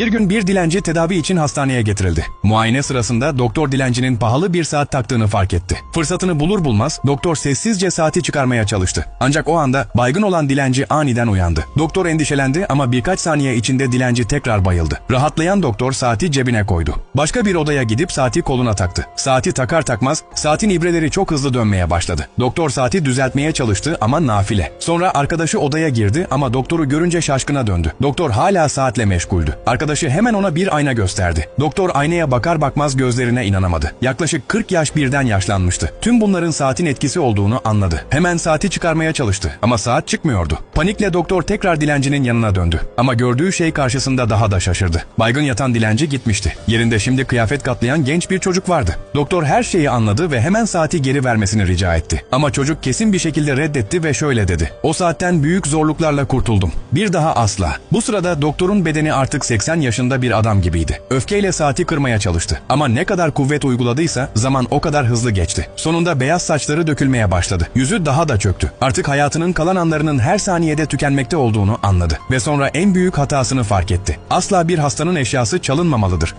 Bir gün bir dilenci tedavi için hastaneye getirildi. Muayene sırasında doktor dilencinin pahalı bir saat taktığını fark etti. Fırsatını bulur bulmaz doktor sessizce saati çıkarmaya çalıştı. Ancak o anda baygın olan dilenci aniden uyandı. Doktor endişelendi ama birkaç saniye içinde dilenci tekrar bayıldı. Rahatlayan doktor saati cebine koydu. Başka bir odaya gidip saati koluna taktı. Saati takar takmaz saatin ibreleri çok hızlı dönmeye başladı. Doktor saati düzeltmeye çalıştı ama nafile. Sonra arkadaşı odaya girdi ama doktoru görünce şaşkına döndü. Doktor hala saatle meşguldü. Arkadaşı hemen ona bir ayna gösterdi. Doktor aynaya bakar bakmaz gözlerine inanamadı. Yaklaşık 40 yaş birden yaşlanmıştı. Tüm bunların saatin etkisi olduğunu anladı. Hemen saati çıkarmaya çalıştı ama saat çıkmıyordu. Panikle doktor tekrar dilencinin yanına döndü. Ama gördüğü şey karşısında daha da şaşırdı. Baygın yatan dilenci gitmişti. Yerinde şimdi kıyafet katlayan genç bir çocuk vardı. Doktor her şeyi anladı ve hemen saati geri vermesini rica etti. Ama çocuk kesin bir şekilde reddetti ve şöyle dedi. O saatten büyük zorluklarla kurtuldum. Bir daha asla. Bu sırada doktorun bedeni artık 80 yaşında bir adam gibiydi. Öfkeyle saati kırmaya çalıştı. Ama ne kadar kuvvet uyguladıysa zaman o kadar hızlı geçti. Sonunda beyaz saçları dökülmeye başladı. Yüzü daha da çöktü. Artık hayatının kalan anlarının her saniyede tükenmekte olduğunu anladı. Ve sonra en büyük hatasını fark etti. Asla bir hastanın eşyası çalınmamalıdır.